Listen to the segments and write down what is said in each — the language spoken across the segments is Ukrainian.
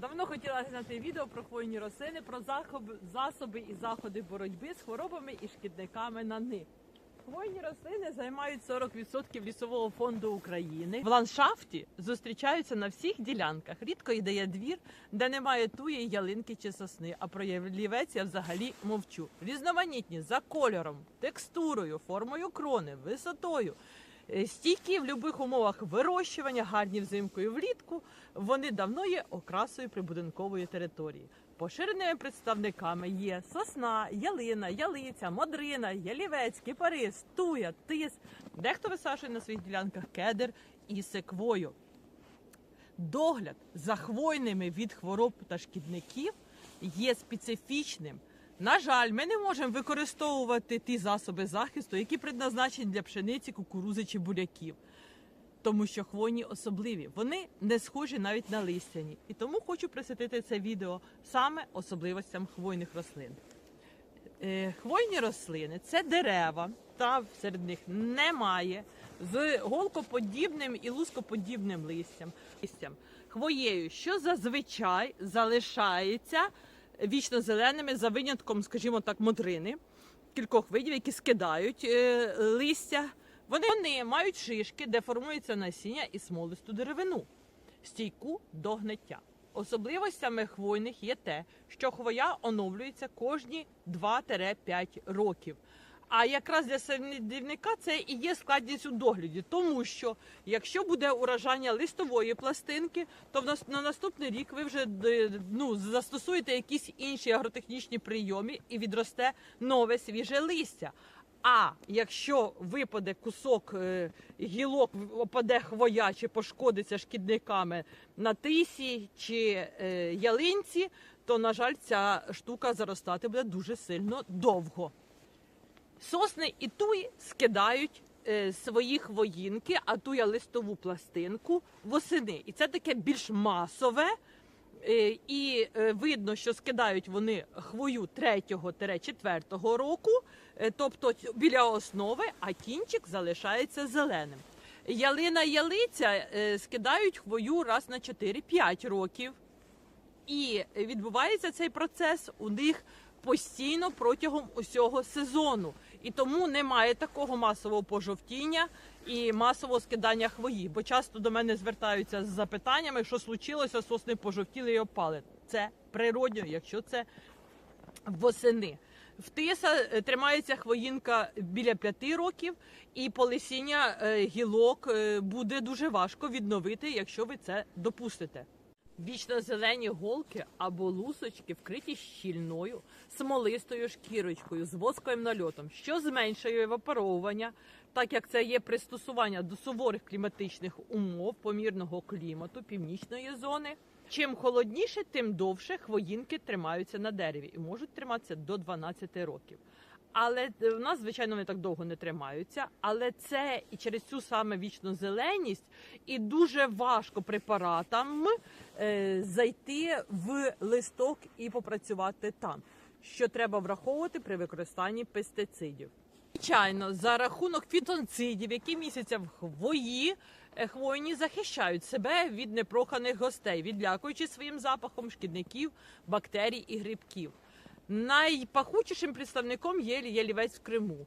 Давно хотіла зняти відео про хвойні рослини, про засоби і заходи боротьби з хворобами і шкідниками на них. Хвойні рослини займають 40% лісового фонду України. В ландшафті зустрічаються на всіх ділянках. Рідко йде є двір, де немає туї, ялинки чи сосни. А про ялівець я взагалі мовчу. Різноманітні за кольором, текстурою, формою крони, висотою. Е, Стійкі в будь-яких умовах вирощування, гарні взимку і влітку, вони давно є окрасою прибудинкової території. Поширеними представниками є сосна, ялина, ялиця, модрина, ялівець, кипарис, туя, тис. Дехто висаджує на своїх ділянках кедр і секвою. Догляд за хвойними від хвороб та шкідників є специфічним. На жаль, ми не можемо використовувати ті засоби захисту, які предназначені для пшениці, кукурузи чи буряків. Тому що хвойні особливі, вони не схожі навіть на листяні. І тому хочу присвятити це відео саме особливостям хвойних рослин. Е, Хвойні рослини це дерева, трав серед них немає з голкоподібним і лускоподібним листям. Хвоєю, що зазвичай залишається вічно зеленими за винятком, скажімо так, модрини, кількох видів, які скидають е, листя. Вони, вони мають шишки, де формується насіння і смолисту деревину, стійку до гниття. Особливостями хвойних є те, що хвоя оновлюється кожні 2-5 років. А якраз для садівника це і є складність у догляді, тому що якщо буде уражання листової пластинки, то на наступний рік ви вже ну, застосуєте якісь інші агротехнічні прийоми і відросте нове свіже листя. А якщо випаде кусок е, гілок, опаде хвоя чи пошкодиться шкідниками на тисі чи е, ялинці, то на жаль, ця штука заростати буде дуже сильно довго. Сосни і туї скидають е, свої хвоїнки, а туя листову пластинку восени. І це таке більш масове. Е, і е, видно, що скидають вони хвою 3-4 року, е, тобто біля основи, а кінчик залишається зеленим. Ялина ялиця скидають хвою раз на 4-5 років. І відбувається цей процес у них постійно протягом усього сезону. І тому немає такого масового пожовтіння і масового скидання хвої. Бо часто до мене звертаються з запитаннями, що случилося, сосни пожовтіли і опали. Це природньо, якщо це восени. В тиса е, тримається хвоїнка біля п'яти років, і полисіння е, гілок е, буде дуже важко відновити, якщо ви це допустите. Вічно-зелені голки або лусочки вкриті щільною смолистою шкірочкою з восковим нальотом, що зменшує евапоровування, так як це є пристосування до суворих кліматичних умов помірного клімату північної зони. Чим холодніше, тим довше хвоїнки тримаються на дереві і можуть триматися до 12 років. Але е, в нас, звичайно, вони так довго не тримаються. Але це і через цю саме вічну зеленість, і дуже важко препаратам е, зайти в листок і попрацювати там, що треба враховувати при використанні пестицидів. Звичайно, за рахунок фітонцидів, які містяться в хвої, е, хвойні захищають себе від непроханих гостей, відлякуючи своїм запахом шкідників, бактерій і грибків. Найпахучішим представником є ялівець в Криму.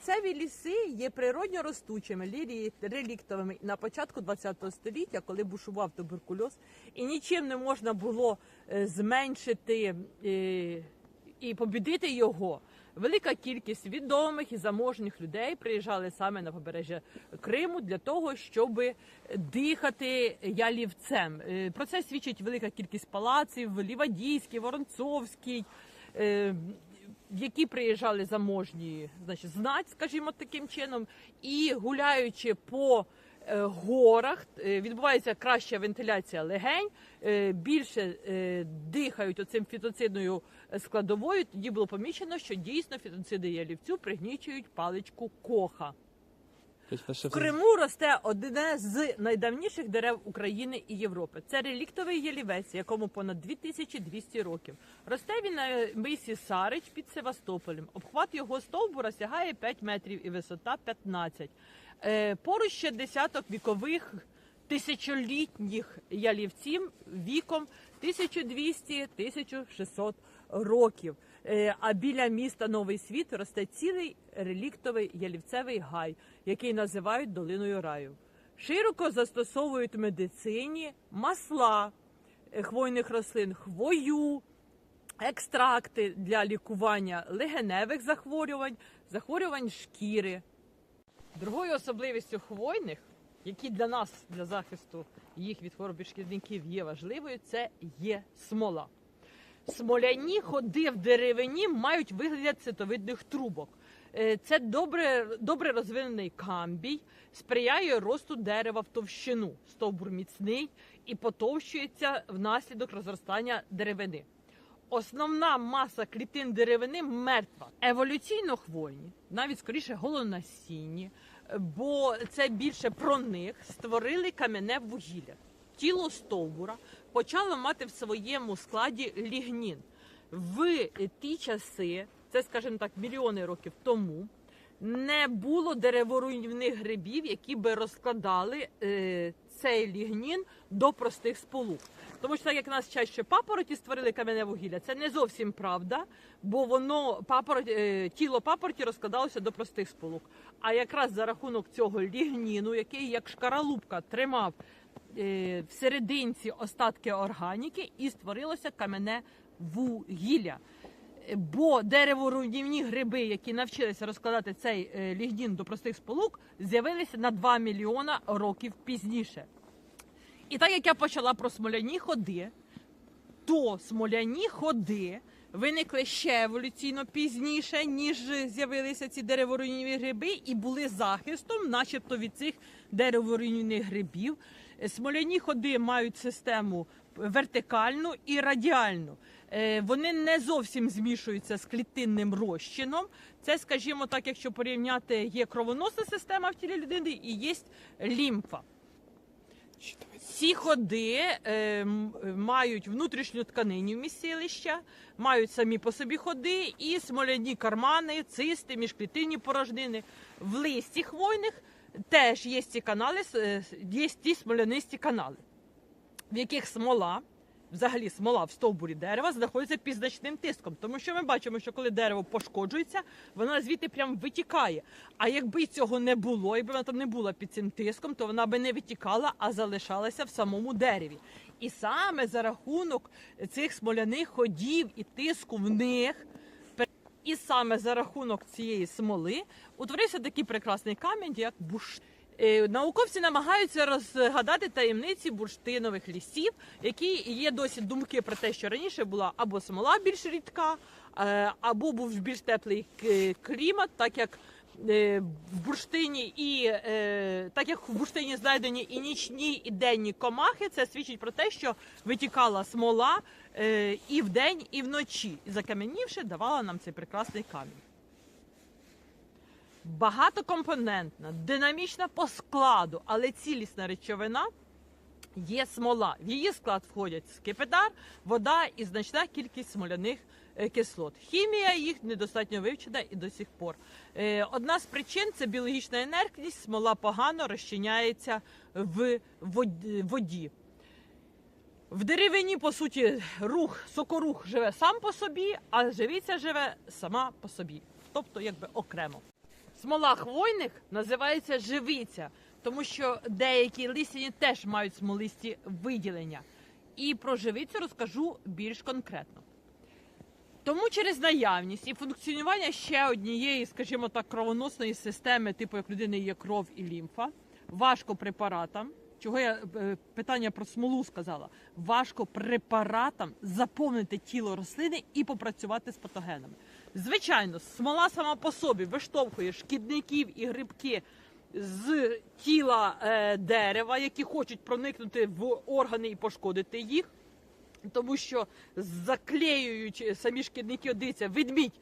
Цеві ліси є природньо ростучими лірі реліктовими на початку ХХ століття, коли бушував туберкульоз, і нічим не можна було е, зменшити е, і побідити його. Велика кількість відомих і заможних людей приїжджали саме на побережжя Криму для того, щоб дихати ялівцем. Е, Про це свідчить велика кількість палаців: Лівадійський, Воронцовський. Е, Які приїжджали заможні, значить, знать, скажімо таким чином, і гуляючи по е, горах, е, відбувається краща вентиляція легень, більше дихають оцим фітоцидною складовою. Тоді було помічено, що дійсно фітоциди ялівцю пригнічують паличку коха. В Криму росте одне з найдавніших дерев України і Європи. Це реліктовий ялівець, якому понад 2200 років. Росте він на мисі Сарич під Севастополем. Обхват його стовбура сягає 5 метрів і висота 15. Е, поруч ще десяток вікових тисячолітніх ялівців віком 1200-1600 років. Е, А біля міста Новий Світ росте цілий реліктовий ялівцевий гай, який називають долиною раю. Широко застосовують в медицині масла е, хвойних рослин, хвою, екстракти для лікування легеневих захворювань, захворювань шкіри. Другою особливістю хвойних, які для нас, для захисту їх від хвороб шкідників є важливою, це є смола. Смоляні ходи в деревині мають вигляд цитовидних трубок. Е, Це добре, добре розвинений камбій, сприяє росту дерева в товщину. Стовбур міцний і потовщується внаслідок розростання деревини. Основна маса клітин деревини мертва. Еволюційно хвойні, навіть скоріше голонасінні, бо це більше про них створили кам'яне вугілля. Тіло стовбура почало мати в своєму складі лігнін. В ті часи, це, скажімо так, мільйони років тому, не було дереворуйнівних грибів, які би розкладали е, цей лігнін до простих сполук. Тому що так як нас чаще папороті створили кам'яне вугілля, це не зовсім правда, бо воно папороть, е, тіло папороті розкладалося до простих сполук. А якраз за рахунок цього лігніну, який як шкаралупка тримав е, в остатки органіки, і створилося кам'яне вугілля. Бо дереворуйнівні гриби, які навчилися розкладати цей е, лігнін до простих сполук, з'явилися на 2 мільйона років пізніше. І так як я почала про смоляні ходи, то смоляні ходи виникли ще еволюційно пізніше, ніж з'явилися ці дереворуйнівні гриби, і були захистом, начебто від цих дереворуйнівних грибів. Е, Смоляні ходи мають систему вертикальну і радіальну. Е, Вони не зовсім змішуються з клітинним розчином. Це, скажімо так, якщо порівняти, є кровоносна система в тілі людини і є лімфа. Ці ходи е, мають внутрішню тканиню вмістилища, мають самі по собі ходи і смоляні кармани, цисти, міжклітинні порожнини. В листі хвойних теж є ці канали, е, є ті смолянисті канали, в яких смола, взагалі смола в стовбурі дерева знаходиться під значним тиском. Тому що ми бачимо, що коли дерево пошкоджується, вона звідти прям витікає. А якби цього не було, якби вона там не була під цим тиском, то вона би не витікала, а залишалася в самому дереві. І саме за рахунок цих смоляних ходів і тиску в них. І саме за рахунок цієї смоли утворився такий прекрасний камінь, як бурштин. Е, Науковці намагаються розгадати таємниці бурштинових лісів, які є досі думки про те, що раніше була або смола більш рідка, е, або був більш теплий клімат, так як е, в бурштині і так як в бурштині знайдені і нічні, і денні комахи, це свідчить про те, що витікала смола і вдень, і вночі, і закам'янівши, давала нам цей прекрасний камінь. Багатокомпонентна, динамічна по складу, але цілісна речовина є смола. В її склад входять скипидар, вода і значна кількість смоляних е, кислот. Хімія їх недостатньо вивчена і до сих пор. Е, Одна з причин це біологічна інертність. Смола погано розчиняється в воді. В деревині, по суті, рух, сокорух живе сам по собі, а живиця живе сама по собі, тобто якби окремо. Смола хвойних називається живиця, тому що деякі листяні теж мають смолисті виділення. І про живицю розкажу більш конкретно. Тому через наявність і функціонування ще однієї, скажімо так, кровоносної системи, типу як людини є кров і лімфа, важко препаратам. Чого я е, питання про смолу сказала? Важко препаратам заповнити тіло рослини і попрацювати з патогенами. Звичайно, смола сама по собі виштовхує шкідників і грибки з тіла е, дерева, які хочуть проникнути в органи і пошкодити їх. Тому що заклеюючи самі шкідники, дивіться, ведмідь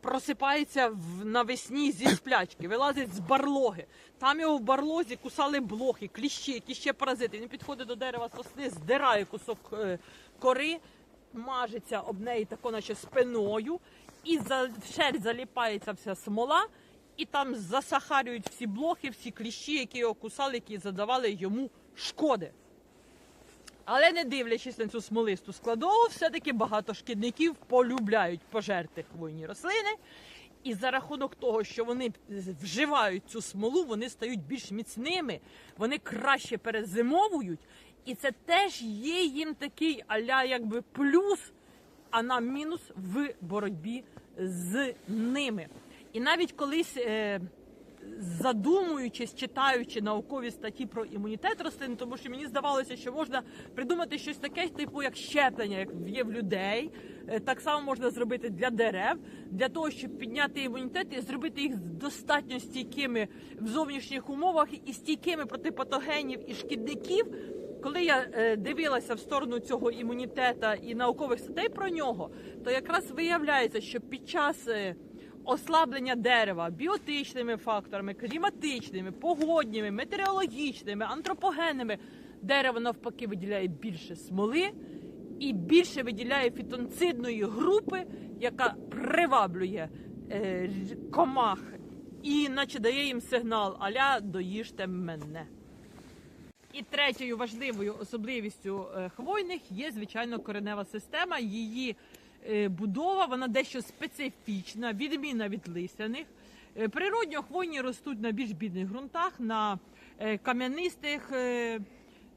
просипається в, навесні зі сплячки, вилазить з барлоги. Там його в барлозі кусали блохи, кліщі, які ще паразити. Він підходить до дерева сосни, здирає кусок е, кори, мажеться об неї тако, наче спиною, і за в шерсть заліпається вся смола, і там засахарюють всі блохи, всі кліщі, які його кусали, які задавали йому шкоди. Але не дивлячись на цю смолисту складову, все-таки багато шкідників полюбляють пожерти хвойні рослини. І за рахунок того, що вони вживають цю смолу, вони стають більш міцними, вони краще перезимовують. І це теж є їм такий аля якби плюс, а нам мінус в боротьбі з ними. І навіть колись. Е, задумуючись, читаючи наукові статті про імунітет рослин, тому що мені здавалося, що можна придумати щось таке, типу як щеплення, як є в людей. Е, Так само можна зробити для дерев, для того, щоб підняти імунітет і зробити їх достатньо стійкими в зовнішніх умовах і стійкими проти патогенів і шкідників. Коли я е, дивилася в сторону цього імунітета і наукових статей про нього, то якраз виявляється, що під час е, ослаблення дерева біотичними факторами, кліматичними, погодніми, метеорологічними, антропогенними, дерево навпаки виділяє більше смоли і більше виділяє фітонцидної групи, яка приваблює е, комах і наче дає їм сигнал аля доїжте мене. І третьою важливою особливістю е, хвойних є, звичайно, коренева система. Її е, будова вона дещо специфічна, відмінна від листяних. Е, Природньо хвойні ростуть на більш бідних ґрунтах, на кам'янистих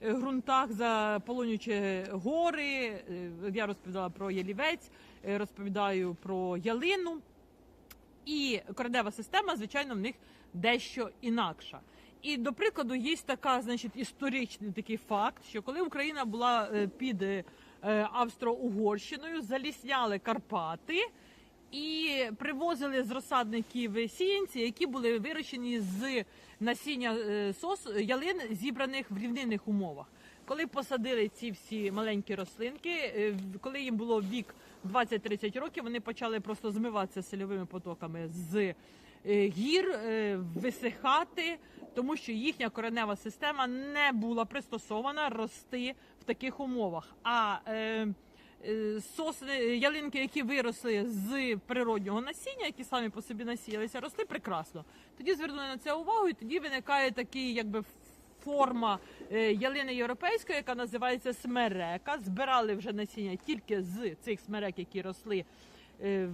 ґрунтах, заполонюючи гори. Я розповідала про ялівець, розповідаю про ялину. І коренева система, звичайно, в них дещо інакша. І до прикладу, є така, значить, історичний такий факт, що коли Україна була е, під е, Австро-Угорщиною, залісняли Карпати і привозили з розсадників сіянці, які були вирощені з насіння е, сос ялин, зібраних в рівнинних умовах. Коли посадили ці всі маленькі рослинки, коли їм було вік 20-30 років, вони почали просто змиватися сильовими потоками з гір, е, висихати, тому що їхня коренева система не була пристосована рости в таких умовах. А е, е, сосни, ялинки, які виросли з природнього насіння, які самі по собі насіялися, росли прекрасно. Тоді звернули на це увагу, і тоді виникає такий, якби форма е, ялини європейської, яка називається смерека. Збирали вже насіння тільки з цих смерек, які росли е,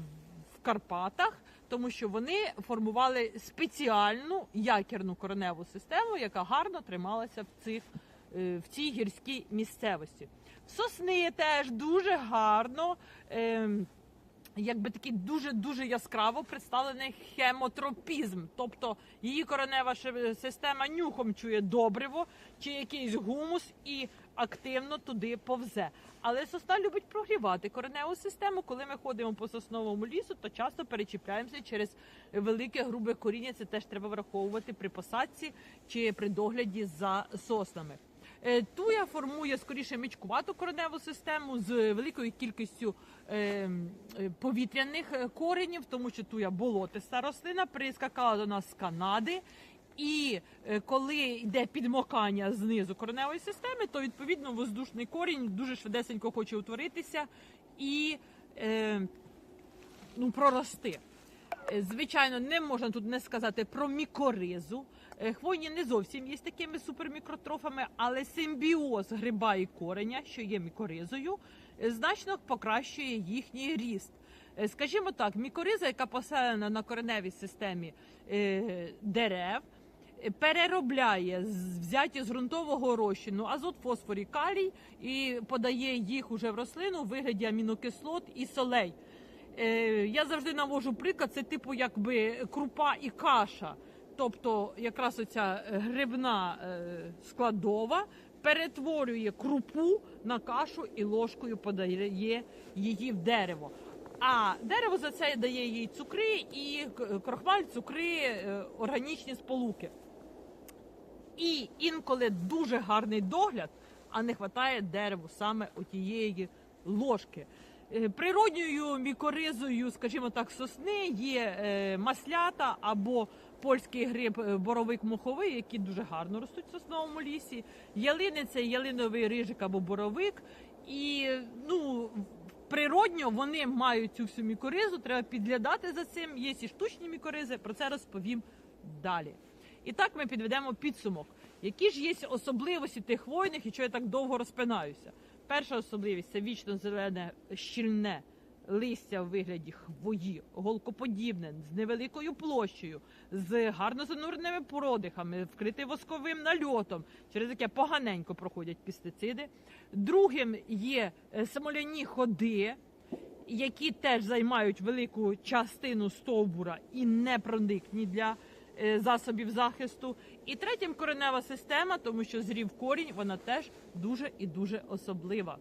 в Карпатах, тому що вони формували спеціальну якірну кореневу систему, яка гарно трималася в цих е, в цій гірській місцевості. Сосни теж дуже гарно. ем, Якби такий дуже дуже яскраво представлений хемотропізм, тобто її коренева система нюхом чує добриво чи якийсь гумус і активно туди повзе. Але сосна любить прогрівати кореневу систему. Коли ми ходимо по сосновому лісу, то часто перечіпляємося через велике грубе коріння. Це теж треба враховувати при посадці чи при догляді за соснами. Е, Туя формує скоріше мічкувату кореневу систему з великою кількістю е, е, повітряних коренів, тому що туя болотиста рослина прискакала до нас з Канади. І е, коли йде підмокання знизу кореневої системи, то відповідно воздушний корінь дуже швидесенько хоче утворитися і е, ну, прорости. Е, Звичайно, не можна тут не сказати про мікоризу. Е, Хвойні не зовсім є такими супермікротрофами, але симбіоз гриба і кореня, що є мікоризою, значно покращує їхній ріст. Скажімо так, мікориза, яка поселена на кореневій системі дерев, переробляє взяті з ґрунтового розчину азот, фосфор і калій і подає їх уже в рослину у вигляді амінокислот і солей. Е, я завжди навожу приклад, це типу якби крупа і каша. Тобто, якраз оця е, грибна е, складова перетворює крупу на кашу і ложкою подає її в дерево. А дерево за це дає їй цукри і крохмаль, цукри, органічні сполуки. І інколи дуже гарний догляд, а не вистачає дереву саме отієї ложки. Е, Природньою мікоризою, скажімо так, сосни є е, маслята або польський гриб е, боровик моховий, які дуже гарно ростуть в сосновому лісі. Ялини це ялиновий рижик або боровик. І ну, природньо вони мають цю всю мікоризу, треба підглядати за цим. Є і штучні мікоризи, про це розповім далі. І так ми підведемо підсумок. Які ж є особливості тих хвойних і чого я так довго розпинаюся? Перша особливість це вічно зелене щільне листя в вигляді хвої, голкоподібне, з невеликою площею, з гарно зануреними продихами, вкритий восковим нальотом, через яке поганенько проходять пестициди. Другим є е, смоляні ходи, які теж займають велику частину стовбура і не проникні для засобів захисту. І третім коренева система, тому що зрів корінь, вона теж дуже і дуже особлива.